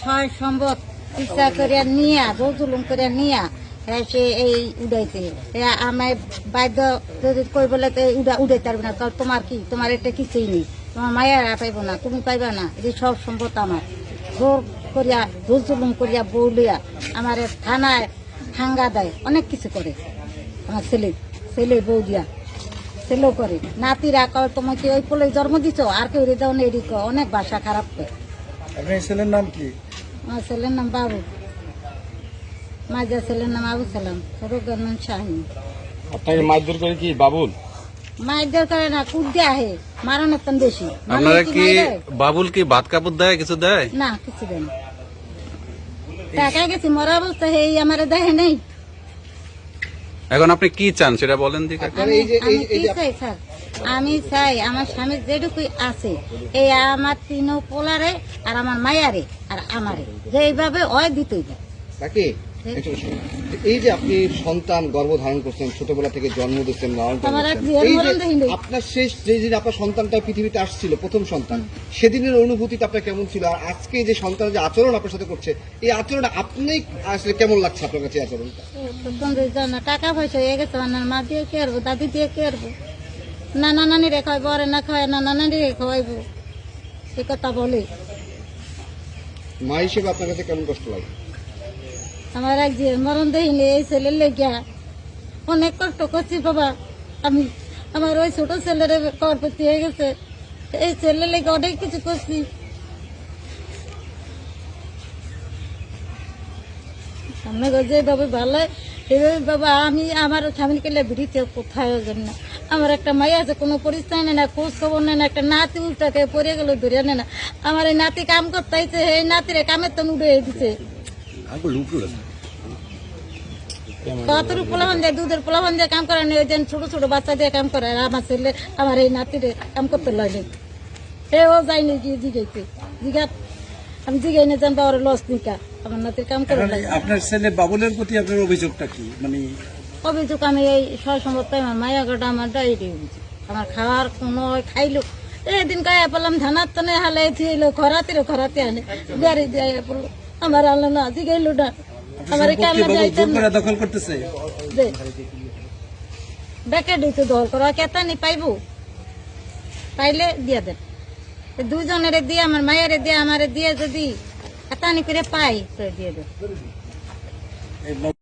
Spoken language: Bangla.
ছয় সম্ভব ইচ্ছা করিয়া নিয়া জোর জুলুম করিয়া নিয়া সে এই উড়াইছে। আমায় বাধ্য যদি কই বলে তো উড়া উড়াইতে পারবে না। কারণ তোমার কি? তোমার এটা কিছুই নেই। তোমার মায়া পাইব না। তুমি পাইবা না। এটি সব সম্পদ আমার। জোর করিয়া জোর জুলুম করিয়া বউলিয়া আমার থানায় হাঙ্গা দেয়। অনেক কিছু করে। আমার ছেলে ছেলে বউ দিয়া। ছেলেও করে। নাতিরা কয়, তোমাকে ওই পোলে জন্ম দিছ? আর কেউ রে দাও নেই অনেক ভাষা খারাপ করে আপনার ছেলের নাম কি আমার ছেলের নাম বাবু মাজা ছেলের নাম আবু সালাম রোগের নাম শাহিন আপনাকে মারধর করে কি বাবুল মাইদের করে না কুদ্দে আহে মারণের তন বেশি মানুষ আপনারা কি মাইরে? বাবুল কি ভাত কাপড় দেয় কিছু দেয় না কিছু দেন টাকা গেছি মরা অবস্থা এই আমার দেখে নেই এখন আপনি কি চান সেটা বলেন দিকে আমি চাই আমি চাই আমার স্বামীর যেটুকুই আছে এই আমার তিন পোলারে আর আমার মায়ারে আর আমারে। যে এইভাবে অয় দিতেই শোনো। এই যে আপনি সন্তান গর্ভধারণ করছেন ছোটবেলা থেকে জন্ম দিচ্ছেন। আপনার শেষ যে দিন আপনার সন্তানটা পৃথিবীতে আসছিল প্রথম সন্তান সেদিনের অনুভূতিটা আপনার কেমন ছিল? আর আজকে যে সন্তানের যে আচরণ আপনার সাথে করছে এই আচরণ আপনি আসলে কেমন লাগছে আপনার কাছে আচরণটা? টাকা পয়সা হয়ে গেছে আমার মা দিয়ে কে আরবো দাদি দিয়ে কে আরবো নানা নানি রে খাওয়াইবো আরে না খাওয়াই নানা নানি রে খাওয়াইবো সে কথা বলে। মা হিসেবে আপনার কাছে কেমন কষ্ট লাগে? আমার এক যে মরণ দেখিনি এই ছেলের লেগিয়া অনেক কষ্ট করছি বাবা। আমি, আমার ওই ছোট ছেলের করপতি হয়ে গেছে। এই ছেলের লেগে অনেক কিছু করছি। সামনে ভালো বাবা, আমি আমার স্বামীকে বিড়িতে কোথায় যান না। আমার একটা মাই আছে, কোনো পরিচয় নেই না খোঁজ খবর নেই না, একটা নাতি উল্টাকে পরে গেল, ধরে নেয় না। আমার এই নাতি কাম করতে এই নাতিরে কামের তো উড়ে দিছে। কতর পোলাবান দিয়ে দুধের পোলাবান দিয়ে কাম ওই ছোট ছোট বাচ্চা দিয়ে কাম করে। আমার ছেলে আমার এই নাতিরে কাম করতে লাগে হে ও যায়নি গিয়ে জিগাইতে জিগা আমি জিগাই না জানবা ওর লস নিকা আমার নাতির কাম করে লাগে আপনার ছেলে বাবুলের প্রতি আপনার অভিযোগটা কি? মানে অভিযোগ আমি এই সম্ভব আমার মায়া গোটা আমার ডায়েরি অভিযোগ আমার খাওয়ার কোনো খাইলো। এদিন গায়ে পেলাম ধানার তনে হালে থিয়েলো খরাতে খরাতে আনে গাড়ি দিয়ে পড়ল। আমার আল্লাহ না জিগাইলো না। আমার যাইতাম? দখল করতেছে? বেকে দিতে দল করা কেতা নি পাইবো? পাইলে দিয়া দেন। দুজনের দিয়ে আমার মায়ের দিয়ে আমার দিয়ে যদি এতানি করে পাই তো দিয়ে দেন।